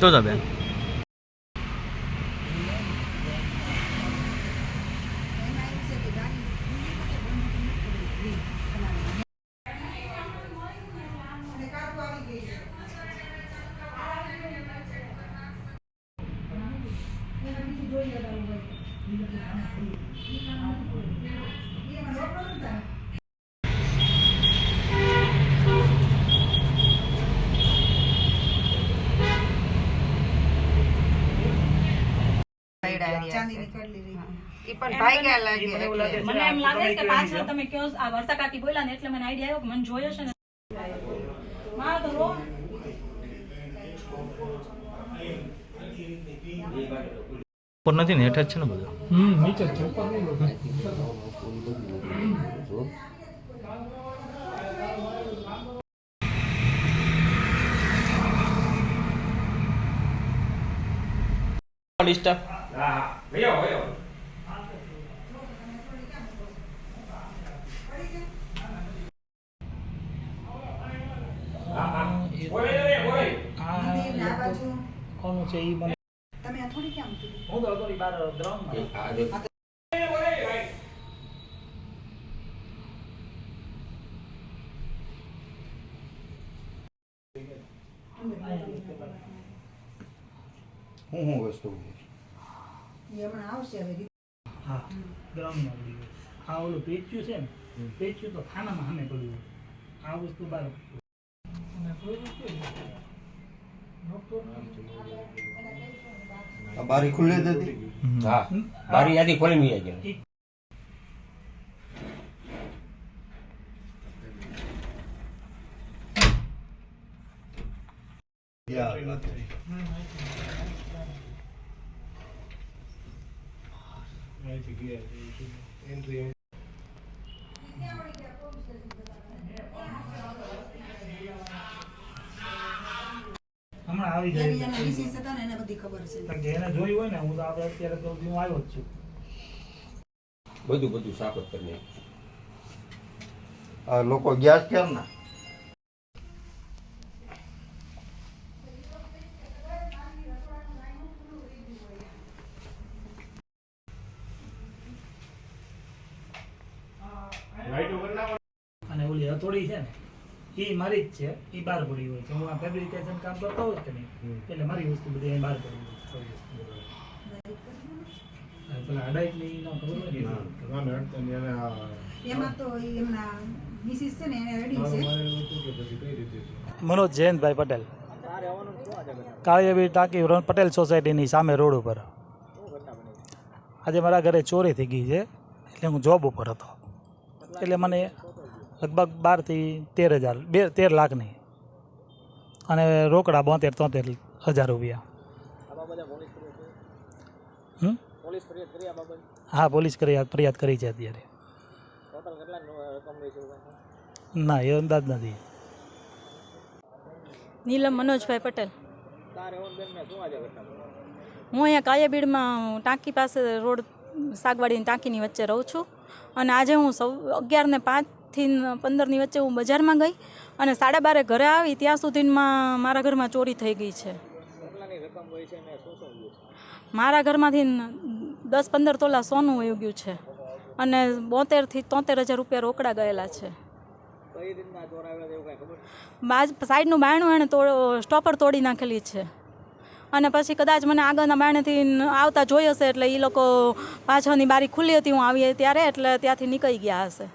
તો તો બેન ચાંદીની કડલી રહી. ઈ પણ ભાગ્યા લાગે લાગે મને એમ લાગે કે પાછળ તમે કયો આ વર્ષા કાકી બોલ્યા ને એટલે મને આઈડિયા આવ્યો કે મને જોયો છે ને. માં તો રો. ઉપર નથી ને હેઠ છે ને બધું? હમ નીચે છે. ઉપર હા ડિસ્ટર્બ મંદિરને આ બાજુ કોનું છે ઈ મને તમે થોડી કેમ? હું તો થોડી બાર હું હું વસ્તુ એ હમણાં આવશે હવે હા ગ્રાઉન્ડમાં પડી ગયું. આ ઓલું પેચ્યું છે ને પેચ્યું તો ખાનામાં સામે પડ્યું આ વસ્તુ બહાર બારી ખુલ્લી હતી? હા. બારી યાદી ખોલી મી ગઈ હમણાં આવી જાય એને વિશેષ હતા ને એને બધી ખબર છે. હોય ને હું તો આપણે અત્યારે તો હું આવ્યો જ છું. બધું બધું સાફ જ કરી લોકો ગયા ક્યાં ના? અને ઓલી હથોડી છે ને એ મારી જ છે એ બહાર પડી હોય છે. હું આ ફેબ્રિકેશન કામ કરતો હોય કે નહીં? એટલે મારી વસ્તુ બધી અહીં બહાર પડી હોય છે. અને પેલા અડાઈકની નો ખબર હોય ને? એમાં તો ઈ એમના મિસિસ છે ને એને અડી છે. મનોજ જયંતભાઈ પટેલ. કાળિયાબી ટાંકી રોન પટેલ સોસાયટીની સામે રોડ ઉપર. આજે મારા ઘરે ચોરી થઈ ગઈ છે એટલે હું જોબ ઉપર હતો. એટલે મને લગભગ બારથી તેર હજાર બે તેર લાખની. અને રોકડા બોતેર તોતેર હજાર રૂપિયા? હા પોલીસ ફરિયાદ ફરિયાદ કરી છે અત્યારે. ના એ અંદાજ નથી. નીલમ મનોજભાઈ પટેલ. હું અહીંયા કાયાબીડમાં ટાંકી પાસે રોડ સાગવાડીની ટાંકીની વચ્ચે રહું છું. અને આજે હું સૌ અગિયાર ને પાંચથી ન પંદરની વચ્ચે હું બજારમાં ગઈ અને સાડા બારે ઘરે આવી ત્યાં સુધીમાં મારા ઘરમાં ચોરી થઈ ગઈ છે. મારા ઘરમાંથી દસ પંદર તોલા સોનું વયું ગયું છે અને બોતેરથી તોતેર હજાર રૂપિયા રોકડા ગયેલા છે. સાઈડનું બાયણું એણે સ્ટોપર તોડી નાખેલી છે. અને પછી કદાચ મને આગળના બારણેથી આવતા જોઈ હશે એટલે એ લોકો પાછળની બારી ખુલ્લી હતી, હું આવી ત્યારે એટલે ત્યાંથી નીકળી ગયા હશે.